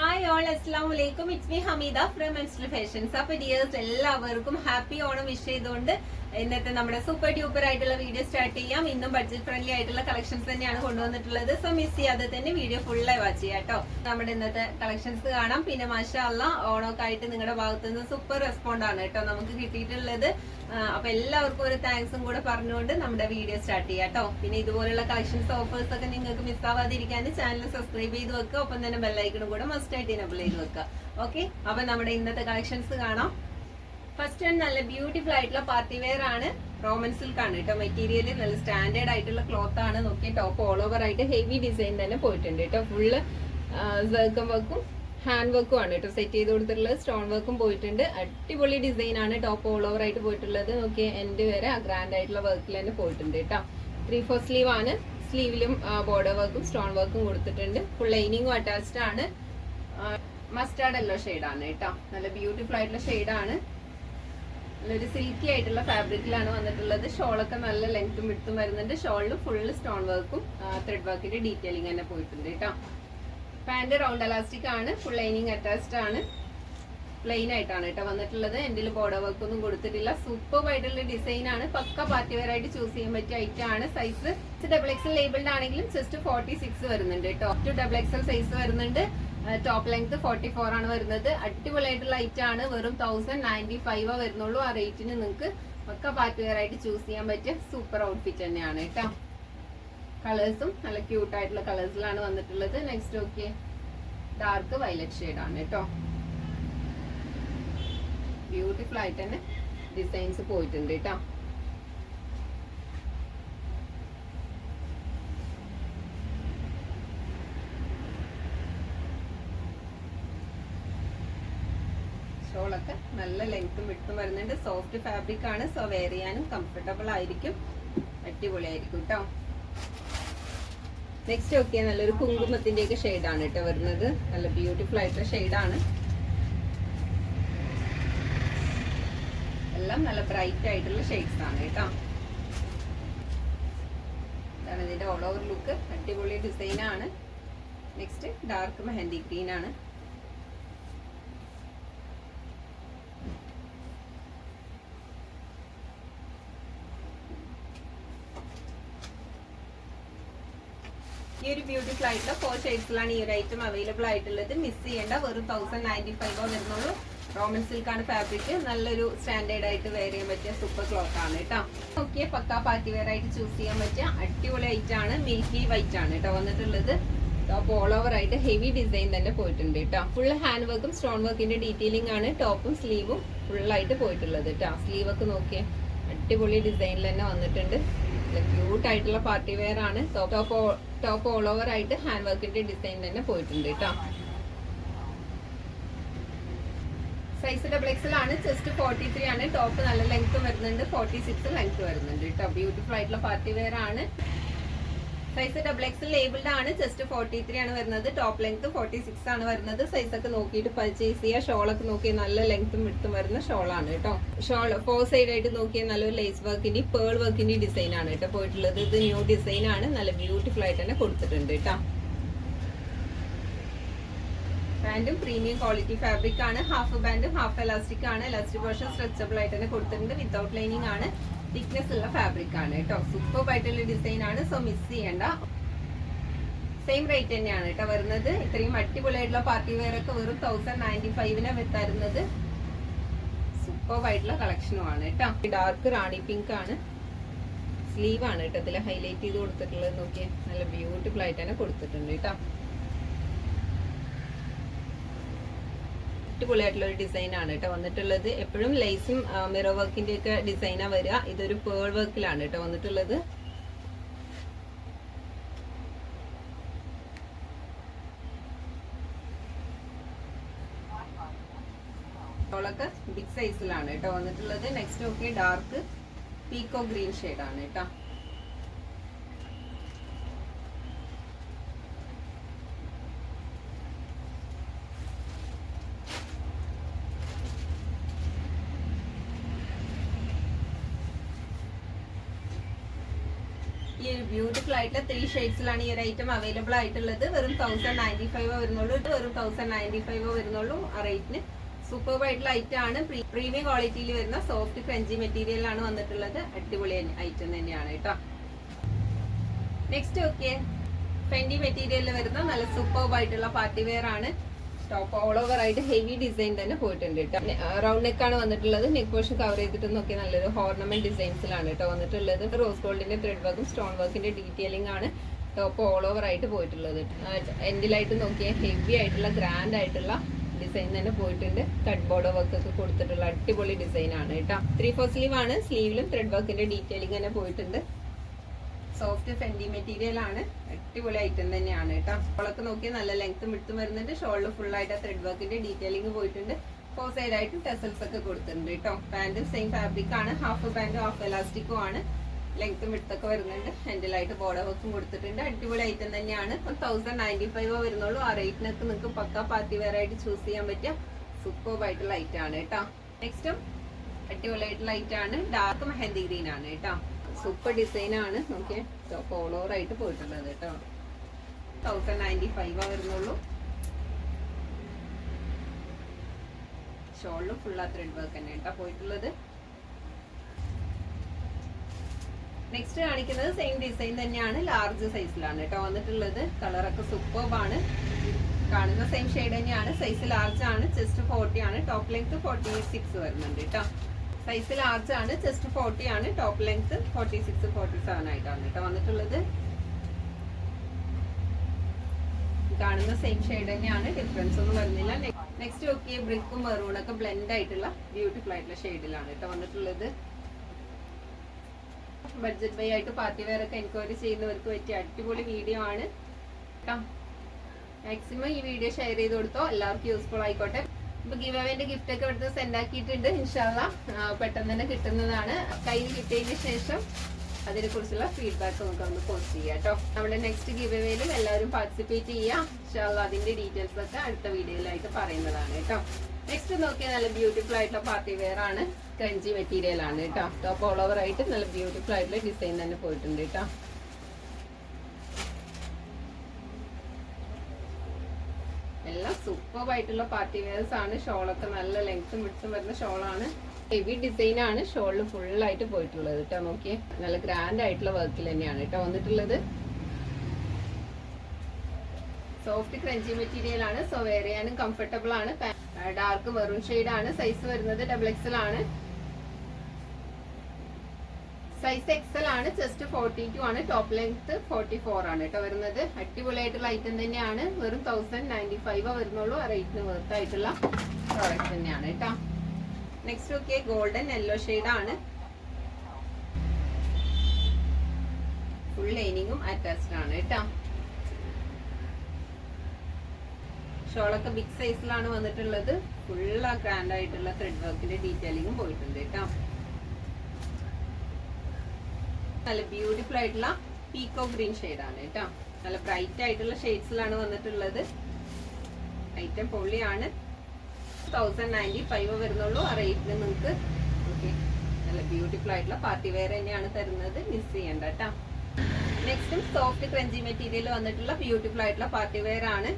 Hi all അസ്സാം വലൈക്കും it's me Hameeda from മെൻസ്റ്റൽ ഫാഷൻസ് അപ്പൊ ഡിയേഴ്സ് എല്ലാവർക്കും ഹാപ്പി ഓണം വിഷ് ചെയ്തുകൊണ്ട് ഇന്നത്തെ നമ്മുടെ സൂപ്പർ ട്യൂപ്പർ ആയിട്ടുള്ള വീഡിയോ സ്റ്റാർട്ട് ചെയ്യാം. ഇന്നും ബഡ്ജറ്റ് ഫ്രണ്ട്ലി ആയിട്ടുള്ള കളക്ഷൻസ് തന്നെയാണ് കൊണ്ടുവന്നിട്ടുള്ളത്. സോ മിസ് ചെയ്യാതെ തന്നെ വീഡിയോ ഫുള്ളായി വാച്ച് ചെയ്യാം കേട്ടോ നമ്മുടെ ഇന്നത്തെ കളക്ഷൻസ് കാണാം. പിന്നെ മാഷാ അല്ല ഓണമൊക്കെ ആയിട്ട് നിങ്ങളുടെ ഭാഗത്തുനിന്ന് സൂപ്പർ റെസ്പോണ്ട് ആണ് കേട്ടോ നമുക്ക് കിട്ടിയിട്ടുള്ളത്. അപ്പൊ എല്ലാവർക്കും ഒരു താങ്ക്സും കൂടെ പറഞ്ഞുകൊണ്ട് നമ്മുടെ വീഡിയോ സ്റ്റാർട്ട് ചെയ്യാം കേട്ടോ. പിന്നെ ഇതുപോലുള്ള കളക്ഷൻസ് ഓഫേഴ്സ് ഒക്കെ നിങ്ങൾക്ക് മിസ് ആവാതിരിക്കാൻ ചാനൽ സബ്സ്ക്രൈബ് ചെയ്ത് വെക്കുക. ഒപ്പം തന്നെ ബെല്ലൈക്കണും കൂടെ മസ്റ്റ് ആയിട്ട് എനബിൾ ചെയ്ത് വെക്കുക. ഓക്കെ അപ്പൊ നമ്മുടെ ഇന്നത്തെ കളക്ഷൻസ് കാണാം. ഫസ്റ്റ് ആൻഡ് നല്ല ബ്യൂട്ടിഫുൾ ആയിട്ടുള്ള പാർട്ടി വെയർ ആണ്. റോമൻ സിൽക്ക് ആണ് കേട്ടോ. മെറ്റീരിയൽ നല്ല സ്റ്റാൻഡേർഡ് ആയിട്ടുള്ള ക്ലോത്ത് ആണ്. നോക്കി ടോപ്പ് ഓൾ ഓവർ ആയിട്ട് ഹെവി ഡിസൈൻ തന്നെ പോയിട്ടുണ്ട് കേട്ടോ. ഫുള്ള് വർക്കും ഹാൻഡ് വർക്കും ആണ് കേട്ടോ സെറ്റ് ചെയ്ത് കൊടുത്തിട്ടുള്ളത്. സ്റ്റോൺ വർക്കും പോയിട്ടുണ്ട്. അടിപൊളി ഡിസൈൻ ആണ്. ടോപ്പ് ഓൾ ഓവർ ആയിട്ട് പോയിട്ടുള്ളത്. നോക്കി എൻഡ് വരെ ഗ്രാൻഡ് ആയിട്ടുള്ള വർക്കിൽ തന്നെ പോയിട്ടുണ്ട് കേട്ടോ ത്രീ ഫോർ സ്ലീവ് ആണ്. സ്ലീവിലും ബോർഡർ വർക്കും സ്റ്റോൺ വർക്കും കൊടുത്തിട്ടുണ്ട്. ഫുൾ ലൈനിങ്ങും അറ്റാച്ച്ഡ് ആണ്. മസ്റ്റാർഡ് എല്ലോ ആണ് കേട്ടോ നല്ല ബ്യൂട്ടിഫുൾ ആയിട്ടുള്ള ഷെയ്ഡാണ് നല്ലൊരു സിൽക്കി ആയിട്ടുള്ള ഫാബ്രിക്കിലാണ് വന്നിട്ടുള്ളത്. ഷോളൊക്കെ നല്ല ലെങ്ത്തും വിടുത്തും വരുന്നുണ്ട്. ഷോളിൽ ഫുള്ള് സ്റ്റോൺ വർക്കും ത്രെഡ് വർക്കിന്റെ ഡീറ്റെയിലിംഗ് തന്നെ പോയിട്ടുണ്ട് കേട്ടോ പാന്റ് റൗണ്ട് അലാസ്റ്റിക് ആണ്. ഫുൾ ലൈനിങ് അറ്റാച്ച്ഡ് ആണ്. പ്ലെയിൻ ആയിട്ടാണ് കേട്ടോ വന്നിട്ടുള്ളത്. എന്റെ ബോർഡർ വർക്ക് ഒന്നും കൊടുത്തിട്ടില്ല. സൂപ്പർ ആയിട്ടുള്ള ഡിസൈൻ ആണ്. പക്ക പാർട്ടി വെയർ ആയിട്ട് ചൂസ് ചെയ്യാൻ പറ്റിയ ഐറ്റം ആണ്. സൈസ് ഡബിൾ എക്സൽ ലേബിൾഡ് ആണെങ്കിലും ജസ്റ്റ് ഫോർട്ടി സിക്സ് വരുന്നുണ്ട് കേട്ടോ. ടു ഡബിൾ എക്സൽ സൈസ് വരുന്നുണ്ട്. ടോപ്പ് ലെങ്ത് ഫോർട്ടി ഫോർ ആണ് വരുന്നത്. അടിപൊളിയായിട്ടുള്ള ഐറ്റം ആണ്. വെറും തൗസൻഡ് നയന്റി ഫൈവ് വരുന്നുള്ളൂ. ആ റേറ്റിന് നിങ്ങൾക്ക് പക്ക പാർട്ടി വെയർ ആയിട്ട് ചൂസ് ചെയ്യാൻ പറ്റിയ സൂപ്പർ ഔട്ട്ഫിറ്റ് തന്നെയാണ് കേട്ടോ. കളേഴ്സും നല്ല ക്യൂട്ട് ആയിട്ടുള്ള കളേഴ്സിലാണ് വന്നിട്ടുള്ളത്. Next okay dark violet shade ആണ് കേട്ടോ. ബ്യൂട്ടിഫുൾ ആയിട്ട് തന്നെ ഡിസൈൻസ് പോയിട്ടുണ്ട് കേട്ടോ. ഷോളൊക്കെ നല്ല ലെങ്ത്തും വിട്ടും വരുന്നുണ്ട്. സോഫ്റ്റ് ഫാബ്രിക് ആണ്. സോ വെയർ ചെയ്യാനും കംഫർട്ടബിൾ ആയിരിക്കും. അടിപൊളിയായിരിക്കും കേട്ടോ. നെക്സ്റ്റ് ഒക്കെ നല്ലൊരു കുങ്കുമത്തിന്റെ ഒക്കെ ഷെയ്ഡാണ് കേട്ടോ വരുന്നത്. നല്ല ബ്യൂട്ടിഫുൾ ആയിട്ടുള്ള ഷെയ്ഡാണ് എല്ലാം നല്ല ബ്രൈറ്റ് ആയിട്ടുള്ള ഷെയ്ഡ്സ് ആണ് കേട്ടോ. ഇതാണ് ഇതിന്റെ ഓൾ ഓവർ ലുക്ക് അടിപൊളി ഡിസൈൻ ആണ്. നെക്സ്റ്റ് ഡാർക്ക് മെഹന്തി ഗ്രീൻ ആണ്. ഒരു ബ്യൂട്ടിഫുൾ ആയിട്ടുള്ള ഫോർ ഷെയ്ഡ്സിലാണ് ഈ ഒരു ഐറ്റം അവൈലബിൾ ആയിട്ടുള്ളത്. മിസ് ചെയ്യേണ്ട വെറും തൗസൻഡ് നയന്റി ഫൈവ് വരുന്നുള്ളൂ റോമൻ സിൽക്കാണ് ഫാബ്രിക് നല്ലൊരു സ്റ്റാൻഡേർഡ് ആയിട്ട് വെയർ ചെയ്യാൻ പറ്റിയ സൂപ്പർ ക്ലോത്ത് ആണ് കേട്ടോ. ഓക്കെ പക്ക പാർട്ടി വെയർ ആയിട്ട് ചൂസ് ചെയ്യാൻ പറ്റിയ അടിപൊളി ഐറ്റം ആണ്. മിൽക്കി വൈറ്റ് ആണ് കേട്ടോ വന്നിട്ടുള്ളത്. ടോപ്പ് ഓൾ ഓവർ ആയിട്ട് ഹെവി ഡിസൈൻ തന്നെ പോയിട്ടുണ്ട് കേട്ടോ. ഫുൾ ഹാൻഡ് വർക്കും സ്റ്റോൺ വർക്കിന്റെ ഡീറ്റെയിലിംഗ് ആണ് ടോപ്പും സ്ലീവും ഫുള്ളായിട്ട് പോയിട്ടുള്ളത് കേട്ടോ. സ്ലീവൊക്കെ നോക്കിയേ അടിപൊളി ഡിസൈനിൽ തന്നെ വന്നിട്ടുണ്ട്. ക്യൂട്ട് ആയിട്ടുള്ള പാർട്ടി വെയർ ആണ്. ടോപ്പ് ടോപ്പ് ഓൾ ഓവർ ആയിട്ട് ഹാൻഡ് വർക്കിന്റെ ഡിസൈൻ തന്നെ പോയിട്ടുണ്ട് കേട്ടോ സൈസ് ഡബിൾ എക്സൽ ആണ്. ജസ്റ്റ് ഫോർട്ടി ത്രീ ആണ്. ടോപ്പ് നല്ല ലെങ്ത് വരുന്നുണ്ട്. ഫോർട്ടി സിക്സ് ലെങ്ത് വരുന്നുണ്ട് കേട്ടോ ബ്യൂട്ടിഫുൾ ആയിട്ടുള്ള പാർട്ടി വെയർ ആണ്. സൈസ് ഡബിൾ എക്സൽ ലേബിൾഡ് ആണ്. ജസ്റ്റ് ഫോർട്ടി ത്രീ ആണ് വരുന്നത്. ടോപ്പ് ലെങ്ത് ഫോർട്ടി സിക്സ് ആണ് വരുന്നത്. സൈസ് ഒക്കെ നോക്കിയിട്ട് പർച്ചേസ് ചെയ്യുക. ഷോളൊക്കെ നോക്കി നല്ല ലെങ്ത്തും വിട്ടും വരുന്ന ഷോളാണ് കേട്ടോ. ഷോൾ ഫോർ സൈഡ് ആയിട്ട് നോക്കിയ നല്ലൊരു ലേസ് വർക്കിന്റെ പേൾ വർക്കിന്റെ ഡിസൈൻ ആണ് കേട്ടോ പോയിട്ടുള്ളത്. ഇത് ന്യൂ ഡിസൈൻ ആണ്. നല്ല ബ്യൂട്ടിഫുൾ ആയിട്ട് തന്നെ കൊടുത്തിട്ടുണ്ട് കേട്ടോ. ബാൻഡും പ്രീമിയം ക്വാളിറ്റി ഫാബ്രിക് ആണ്. ഹാഫ് ബാൻഡും ഹാഫ് എലാസ്റ്റിക് ആണ്. എലാസ്റ്റിക് പോർഷൻ സ്ട്രെച്ചബിൾ ആയിട്ട് തന്നെ കൊടുത്തിട്ടുണ്ട്. വിത്തൗട്ട് ലൈനിങ് ആണ്. തിക്നെസ് ഉള്ള ഫാബ്രിക് ആണ് കേട്ടോ. സൂപ്പർ ആയിട്ടുള്ള ഡിസൈൻ ആണ്. സോ മിസ് ചെയ്യണ്ട. സെയിം റേറ്റ് തന്നെയാണ് കേട്ടോ വരുന്നത്. ഇത്രയും അടിപൊളിയായിട്ടുള്ള പാർട്ടി വെയർ ഒക്കെ വെറും തൗസൻഡ് നയന്റി ഫൈവിനെ തരുന്നത്. സൂപ്പർ കളക്ഷനും ആണ് കേട്ടോ. ഡാർക്ക് റാണി പിങ്ക് ആണ്. സ്ലീവ് ആണ് കേട്ടോ ഇതിൽ ഹൈലൈറ്റ് ചെയ്ത് കൊടുത്തിട്ടുള്ളത്. നോക്കിയാൽ നല്ല ബ്യൂട്ടിഫുൾ ആയിട്ട് തന്നെ കൊടുത്തിട്ടുണ്ട് കേട്ടോ. അടിപൊളിയായിട്ടുള്ള ഒരു ഡിസൈൻ ആണ് കേട്ടോ. വന്നിട്ടുള്ളത് എപ്പോഴും ലൈസും മിറർ വർക്കിന്റെ ഒക്കെ ഡിസൈനാ വരിക. ഇതൊരു പേൾ വർക്കിലാണ് കേട്ടോ വന്നിട്ടുള്ളത്. ബിഗ് സൈസിലാണ് കേട്ടോ വന്നിട്ടുള്ളത്. നെക്സ്റ്റ് ഒക്കെ ഡാർക്ക് പീക്കോ ഗ്രീൻ ആണ് കേട്ടോ. ഈ ഒരു ബ്യൂട്ടിഫുൾ ആയിട്ടുള്ള ത്രീ ഷെയ്ഡ്സിലാണ് ഈ ഒരു ഐറ്റം അവൈലബിൾ ആയിട്ടുള്ളത്. വെറും തൗസൻഡ് നയന്റി ഫൈവ് വരുന്നുള്ളൂ. ഇത് വെറും തൗസൻഡ് നയന്റി ഫൈവ് വരുന്നുള്ളൂ ആ റേറ്റിന് സൂപ്പർബ് ആയിട്ടുള്ള ഐറ്റം ആണ്. പ്രീമിയം ക്വാളിറ്റിയിൽ വരുന്ന സോഫ്റ്റ് മെറ്റീരിയൽ ആണ് വന്നിട്ടുള്ളത്. അടിപൊളി ഐറ്റം തന്നെയാണ് കേട്ടോ. നെക്സ്റ്റ് ഓക്കെ ഫെൻഡി മെറ്റീരിയലിൽ വരുന്ന നല്ല സൂപ്പർബ് ആയിട്ടുള്ള പാർട്ടി വെയർ ആണ്. ടോപ്പ് ഓൾ ഓവർ ആയിട്ട് ഹെവി ഡിസൈൻ തന്നെ പോയിട്ടുണ്ട് കേട്ടോ റൗണ്ട് നെക്ക് ആണ് വന്നിട്ടുള്ളത്. നെക്ക് പോർഷൻ കവർ ചെയ്തിട്ട് നോക്കി നല്ലൊരു ഓർണമെന്റ് ഡിസൈൻസിലാണ് കേട്ടോ വന്നിട്ടുള്ളത്. റോസ് ഗോൾഡിന്റെ ത്രെഡ് വർക്കും സ്റ്റോൺ വർക്കിന്റെ ഡീറ്റെയിലിംഗ് ആണ് ടോപ്പ് ഓൾ ഓവർ ആയിട്ട് പോയിട്ടുള്ളത്. എൻഡിലായിട്ട് നോക്കിയാൽ ഹെവി ആയിട്ടുള്ള ഗ്രാൻഡ് ആയിട്ടുള്ള ഡിസൈൻ തന്നെ പോയിട്ടുണ്ട്. കട്ട് ബോർഡ് വർക്ക് ഒക്കെ കൊടുത്തിട്ടുള്ള അടിപൊളി ഡിസൈൻ ആണ് കേട്ടോ ത്രീ ഫോർ സ്ലീവ് ആണ്. സ്ലീവിലും ത്രെഡ് വർക്കിന്റെ ഡീറ്റെയിലിംഗ് തന്നെ പോയിട്ടുണ്ട്. സോഫ്റ്റ് ഫെൻഡി മെറ്റീരിയൽ ആണ്. അടിപൊളി ഐറ്റം തന്നെയാണ് കേട്ടോ. ഷോളൊക്കെ നോക്കി നല്ല ലെങ്ത്തും വിടുത്തും വരുന്നുണ്ട്. ഷോളിൽ ഫുൾ ആയിട്ട് ത്രെഡ് വർക്കിന്റെ ഡീറ്റെയിലിംഗ് പോയിട്ടുണ്ട്. ഫോർ സൈഡ് ആയിട്ട് ടെസൽസ് ഒക്കെ കൊടുത്തിട്ടുണ്ട് കേട്ടോ. പാന്റും സെയിം ഫാബ്രിക് ആണ്. ഹാഫ് പാന്റും ഹാഫ് എലാസ്റ്റിക്കും ആണ്. ലെങ്ത്തും വിടുത്തൊക്കെ വരുന്നുണ്ട്. ഹാൻഡിലായിട്ട് ബോർഡർ വർക്കും കൊടുത്തിട്ടുണ്ട്. അടിപൊളി ഐറ്റം തന്നെയാണ്. ഇപ്പം തൗസൻഡ് നയന്റി ഫൈവ് വരുന്നുള്ളൂ. ആ റേറ്റിനൊക്കെ നിങ്ങൾക്ക് പക്ക പാർട്ടി വെയർ ആയിട്ട് ചൂസ് ചെയ്യാൻ പറ്റിയ സൂപ്പർ ആയിട്ടുള്ള ഐറ്റം ആണ് കേട്ടോ. നെക്സ്റ്റും അടിപൊളി ആയിട്ടുള്ള ഐറ്റം ആണ്. ഡാർക്ക് മെഹന്തി ഗ്രീൻ ആണ് കേട്ടോ. സൂപ്പർ ഡിസൈനാണ്. നോക്കിയേ. ടോപ്പ് ഓൾ ആയിട്ട് പോയിട്ടുള്ളത് കേട്ടോ. തൗസൻഡ് നയന്റി ഫൈവ് വരുന്നുള്ളൂ. ഷോളിലും ഫുൾ ആ ത്രെഡ് വർക്ക് തന്നെ കേട്ടോ പോയിട്ടുള്ളത്. നെക്സ്റ്റ് കാണിക്കുന്നത് സെയിം ഡിസൈൻ തന്നെയാണ്. ലാർജ് സൈസിലാണ് കേട്ടോ വന്നിട്ടുള്ളത്. കളറൊക്കെ സൂപ്പർബാണ് കാണുന്ന സെയിം ഷെയ്ഡ് തന്നെയാണ്. സൈസ് ലാർജ് ആണ്. ചെസ്റ്റ് ഫോർട്ടി ആണ്. ടോപ്പ് ലെങ്ത് ഫോർട്ടി സിക്സ് വരുന്നുണ്ട് കേട്ടോ. സൈസ് ലാർജ് ആണ്. ചെസ്റ്റ് ഫോർട്ടി ആണ്. Top length forty six forty seven ആയിട്ടാണ് കേട്ടോ വന്നിട്ടുള്ളത്. കാണുന്ന സെയിം ഷെയ്ഡ് തന്നെയാണ്. ഡിഫറൻസ് ഒന്നും വരുന്നില്ല. നെക്സ്റ്റ് നോക്കിയ ബ്രിക്കും ഒക്കെ ബ്ലെൻഡ് ആയിട്ടുള്ള ബ്യൂട്ടിഫുൾ ആയിട്ടുള്ള ഷെയ്ഡിലാണ് കേട്ടോ വന്നിട്ടുള്ളത്. ബഡ്ജറ്റ് ബൈ ആയിട്ട് പാർട്ടി വെയർ ഒക്കെ എൻക്വയറി ചെയ്യുന്നവർക്ക് പറ്റിയ അടിപൊളി വീഡിയോ ആണ്. കേട്ടോ. മാക്സിമം ഈ വീഡിയോ ഷെയർ ചെയ്ത് കൊടുത്തോ. എല്ലാവർക്കും യൂസ്ഫുൾ ആയിക്കോട്ടെ. ഇപ്പൊ ഗിവ് ഗിഫ്റ്റ് ഒക്കെ ഇവിടുത്തെ സെൻഡ് ആക്കിയിട്ടുണ്ട് ഇൻഷാല്ല പെട്ടെന്ന് തന്നെ കിട്ടുന്നതാണ്. കയ്യിൽ കിട്ടിയതിന് ശേഷം അതിനെ കുറിച്ചുള്ള ഫീഡ്ബാക്ക് നമുക്ക് ഒന്ന് പോസ്റ്റ് ചെയ്യാം കേട്ടോ. നമ്മുടെ നെക്സ്റ്റ് ഗിവ് എല്ലാവരും പാർട്ടിസിപ്പേറ്റ് ചെയ്യാം. ഇൻഷാല്ല അതിന്റെ ഡീറ്റെയിൽസ് ഒക്കെ അടുത്ത വീഡിയോയിലായിട്ട് പറയുന്നതാണ് കേട്ടോ. നെക്സ്റ്റ് നോക്കിയാൽ നല്ല ബ്യൂട്ടിഫുൾ ആയിട്ടുള്ള പാർട്ടി വെയർ ആണ്. ക്രഞ്ചി മെറ്റീരിയൽ ആണ് കേട്ടോ. ടോപ്പ് ഓൾ ഓവർ ആയിട്ട് നല്ല ബ്യൂട്ടിഫുൾ ആയിട്ടുള്ള ഡിസൈൻ തന്നെ പോയിട്ടുണ്ട് കേട്ടോ. ആയിട്ടുള്ള പാർട്ടി വെയർസ് ആണ്. ഷോളൊക്കെ നല്ല ലെങ്ത്തും വിടുത്തും വരുന്ന ഷോളാണ്. ഹെവി ഡിസൈൻ ആണ്. ഷോളിൽ ഫുൾ ആയിട്ട് പോയിട്ടുള്ളത് കേട്ടോ നോക്കിയേ. നല്ല ഗ്രാൻഡ് ആയിട്ടുള്ള വർക്കിൽ തന്നെയാണ് കേട്ടോ വന്നിട്ടുള്ളത്. സോഫ്റ്റ് ക്രഞ്ചി മെറ്റീരിയൽ ആണ്. സോ വെയർ കംഫർട്ടബിൾ ആണ്. ഡാർക്ക് മെറൂൺ ഷെയ്ഡ് ആണ്. സൈസ് വരുന്നത് ഡബിൾ എക്സൽ ആണ് സൈസ് എക്സൽ ആണ് ജസ്റ്റ് ഫോർട്ടി ടു ആണ് ടോപ്പ് ലെങ്ത് ഫോർട്ടി ഫോർ ആണ് കേട്ടോ വരുന്നത്. അടിപൊളിയായിട്ടുള്ള ഐറ്റം തന്നെയാണ്. വെറും തൗസൻഡ് നയന്റി ഫൈവ് വരുന്നുള്ളൂ. ആ റേറ്റിന് വർത്ത് ആയിട്ടുള്ള പ്രോഡക്റ്റ് തന്നെയാണ് കേട്ടോ നെക്സ്റ്റ് ഒക്കെ ഗോൾഡൻ യെല്ലോ ആണ്. ഫുൾ ലൈനിങ്ങും അറ്റാച്ച്ഡ് ആണ് കേട്ടോ ഷോളൊക്കെ ബിഗ് സൈസിലാണ് വന്നിട്ടുള്ളത്. ഫുൾ ഗ്രാൻഡ് ആയിട്ടുള്ള ത്രെഡ് വർക്കിന്റെ ഡീറ്റെയിലിങ്ങും പോയിട്ടുണ്ട് കേട്ടോ നല്ല ബ്യൂട്ടിഫുൾ ആയിട്ടുള്ള പീക്കോ ഗ്രീൻ ആണ് കേട്ടോ. നല്ല ബ്രൈറ്റ് ആയിട്ടുള്ള ഷെയ്ഡ്സിലാണ് വന്നിട്ടുള്ളത്. ഐറ്റം പൊള്ളിയാണ്. തൗസൻഡ് നയന്റി ഫൈവ് വരുന്നുള്ളൂ. ആ റേറ്റിന് നിങ്ങൾക്ക് ഓക്കെ നല്ല ബ്യൂട്ടിഫുൾ ആയിട്ടുള്ള പാർട്ടി വെയർ തന്നെയാണ് തരുന്നത്. മിസ് ചെയ്യണ്ട കേട്ടോ. നെക്സ്റ്റും സോഫ്റ്റ് ക്രഞ്ചി മെറ്റീരിയൽ വന്നിട്ടുള്ള ബ്യൂട്ടിഫുൾ ആയിട്ടുള്ള പാർട്ടി വെയർ ആണ്.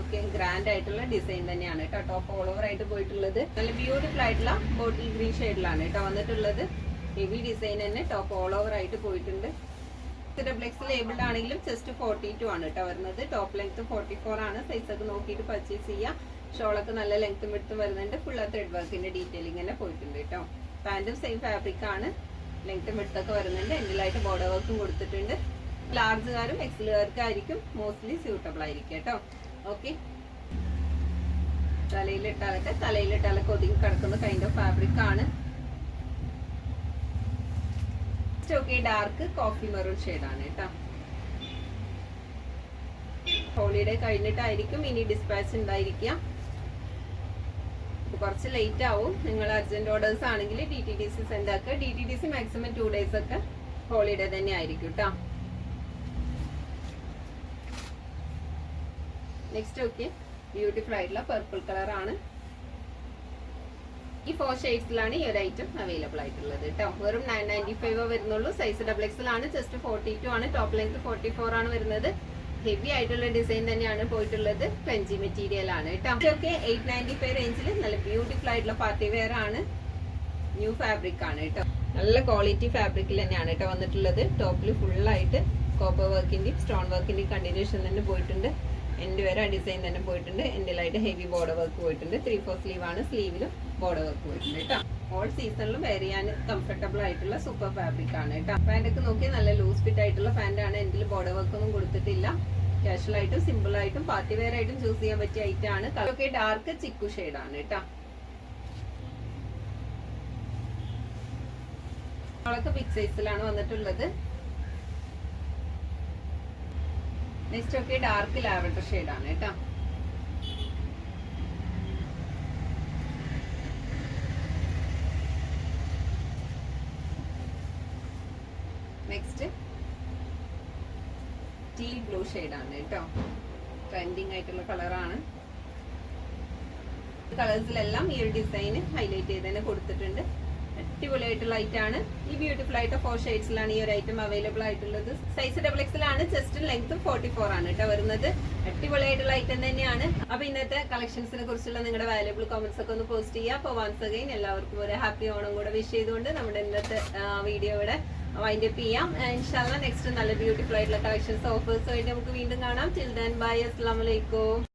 ഓക്കെ ഗ്രാൻഡ് ആയിട്ടുള്ള ഡിസൈൻ തന്നെയാണ് കേട്ടോ. ടോപ്പ് ഓൾ ഓവർ ആയിട്ട് പോയിട്ടുള്ളത്. നല്ല ബ്യൂട്ടിഫുൾ ആയിട്ടുള്ള ബോട്ടിൽ ഗ്രീൻ ഷെയ്ഡിലാണ് കേട്ടോ വന്നിട്ടുള്ളത്. ഹെവി ഡിസൈൻ തന്നെ ടോപ്പ് ഓൾ ഓവർ ആയിട്ട് പോയിട്ടുണ്ട്. ഡബിൾ എക്സ് ലേബിൾഡ് ആണെങ്കിലും ജസ്റ്റ് ഫോർട്ടി ടു ആണ് കേട്ടോ വരുന്നത്. ടോപ്പ് ലെങ്ത് ഫോർട്ടി ഫോർ ആണ്. സൈസ് ഒക്കെ നോക്കിയിട്ട് പർച്ചേസ് ചെയ്യാം. ഷോളൊക്കെ നല്ല ലെങ്ത്തും എടുത്തും വരുന്നുണ്ട്. ഫുൾ ആ ത്രെഡ് വർക്കിന്റെ ഡീറ്റെയിലിംഗ് തന്നെ പോയിട്ടുണ്ട് കേട്ടോ. പാന്റും സെയിം ഫാബ്രിക് ആണ്. ലെങ്ത്തും എടുത്തൊക്കെ വരുന്നുണ്ട്. എൻഡിലായിട്ട് ബോർഡർ വർക്കും കൊടുത്തിട്ടുണ്ട്. ലാർജുകാരും എക്സലുകാർക്കായിരിക്കും മോസ്റ്റ്ലി സ്യൂട്ടബിൾ ആയിരിക്കും. കേട്ടോ. ഓക്കെ തലയിലിട്ടാലൊക്കെ തലയിലിട്ടാലൊക്കെ ഒതുങ്ങി കിടക്കുന്ന കൈൻഡ് ഓഫ് ഫാബ്രിക് ആണ്. ഓക്കെ ഡാർക്ക് കോഫി മെറൂൺ ആണ് കേട്ടോ. ഹോളിഡേ കഴിഞ്ഞിട്ടായിരിക്കും ഇനി ഡിസ്പാച്ച് ഉണ്ടായിരിക്കുക. കുറച്ച് ലേറ്റ് ആവും. നിങ്ങൾ അർജന്റ് ഓർഡേഴ്സ് ആണെങ്കിൽ D T D C send ആക്കുക. D T D C maximum two days ഒക്കെ ഹോളിഡേ തന്നെ ആയിരിക്കും കേട്ടോ. നെക്സ്റ്റ് ഓക്കെ ബ്യൂട്ടിഫുൾ ആയിട്ടുള്ള പർപ്പിൾ കളറാണ് ഈ ഫോർ ഷെയ്ഡ്സിലാണ് ഈ ഒരു ഐറ്റം അവൈലബിൾ ആയിട്ടുള്ളത് കേട്ടോ വെറും നയൻ നയന്റി ഫൈവ് വരുന്നുള്ളൂ. സൈസ് ഡബിൾ എക്സിലാണ് ജസ്റ്റ് ഫോർട്ടി ടു ആണ്. ടോപ്പ് ലെങ്ത് ഫോർട്ടി ഫോർ ആണ് വരുന്നത്. ഹെവി ആയിട്ടുള്ള ഡിസൈൻ തന്നെയാണ് പോയിട്ടുള്ളത്. പെഞ്ചി മെറ്റീരിയൽ ആണ് കേട്ടോ ഇതൊക്കെ എയ്റ്റ് നയന്റി ഫൈവ് റേഞ്ചിൽ നല്ല ബ്യൂട്ടിഫുൾ ആയിട്ടുള്ള പാർട്ടി വെയർ ആണ്. ന്യൂ ഫാബ്രിക് ആണ് കേട്ടോ നല്ല ക്വാളിറ്റി ഫാബ്രിക്കിൽ തന്നെയാണ് കേട്ടോ വന്നിട്ടുള്ളത്. ടോപ്പിൽ ഫുള്ളായിട്ട് കോപ്പർ വർക്കിന്റെയും സ്റ്റോൺ വർക്കിന്റെയും കണ്ടിന്യൂഷൻ തന്നെ പോയിട്ടുണ്ട്. എൻഡ് വരെ ഡിസൈൻ തന്നെ പോയിട്ടുണ്ട്. എന്റെ ലൈറ്റ് ഹെവി ബോർഡർ വർക്ക് പോയിട്ടുണ്ട്. ത്രീ ഫോർ സ്ലീവ് ആണ്. സ്ലീവിലും ബോർഡർ വർക്ക് പോയിട്ടുണ്ട് കേട്ടോ ഓൾ സീസണിലും വെയർ ചെയ്യാൻ കംഫർട്ടബിൾ ആയിട്ടുള്ള സൂപ്പർ ഫാബ്രിക് ആണ് കേട്ടോ പാന്റ് ഒക്കെ നോക്കി നല്ല ലൂസ് ഫിറ്റ് ആയിട്ടുള്ള പാന്റ് ആണ്. എൻഡിൽ ബോർഡർ വർക്ക് ഒന്നും കൊടുത്തിട്ടില്ല. കാഷ്വൽ ആയിട്ടും സിമ്പിൾ ആയിട്ടും പാർട്ടി വെയർ ആയിട്ടും ചൂസ് ചെയ്യാൻ പറ്റിയ ഐറ്റം ആണ്. കളറൊക്കെ ഡാർക്ക് ചിക്കു ആണ് കേട്ടോ കളൊക്കെ ബിഗ് സൈസിലാണ് വന്നിട്ടുള്ളത്. നെക്സ്റ്റ് ഒക്കെ ഡാർക്ക് ലാവൻഡർ ആണ് കേട്ടോ. നെക്സ്റ്റ് ടീ ബ്ലൂ ഷെയ്ഡ് ആണ് കേട്ടോ. ട്രെൻഡിങ് ആയിട്ടുള്ള കളറാണ് കളേഴ്സിലെല്ലാം ഈ ഒരു ഡിസൈൻ ഹൈലൈറ്റ് ചെയ്ത് തന്നെ കൊടുത്തിട്ടുണ്ട്. അടിപൊളിയായിട്ടുള്ള ഐറ്റം ആണ്. ഈ ബ്യൂട്ടിഫുൾ ആയിട്ട് ഫോർ ഷെയ്ഡ്സിലാണ് ഈ ഒരു ഐറ്റം അവൈലബിൾ ആയിട്ടുള്ളത്. സൈസ് ഡബിൾ എക്സിലാണ് ചെസ്റ്റും ലെങ്ത്തും ഫോർട്ടി ഫോർ ആണ് കേട്ടോ വരുന്നത്. അടിപൊളിയായിട്ടുള്ള ഐറ്റം തന്നെയാണ്. അപ്പൊ ഇന്നത്തെ കളക്ഷൻസിനെ കുറിച്ചുള്ള നിങ്ങളുടെ വാല്യബിൾ കോമെന്റ്സ് ഒക്കെ ഒന്ന് പോസ്റ്റ് ചെയ്യുക അപ്പൊ വൺസ് അഗൈൻ എല്ലാവർക്കും ഒരു ഹാപ്പി ഓണം കൂടെ വിഷ് ചെയ്തുകൊണ്ട് നമ്മുടെ ഇന്നത്തെ വീഡിയോ ഇവിടെ വൈൻഡ് അപ്പ് ചെയ്യാം. ഇൻഷാല്ല നെക്സ്റ്റ് നല്ല ബ്യൂട്ടിഫുൾ ആയിട്ടുള്ള കളക്ഷൻസ് ഓഫേഴ്സ് ആയിട്ട് നമുക്ക് വീണ്ടും കാണാം. ചിൽഡ്രൻ ബൈ അസ്ലാം വലൈക്കും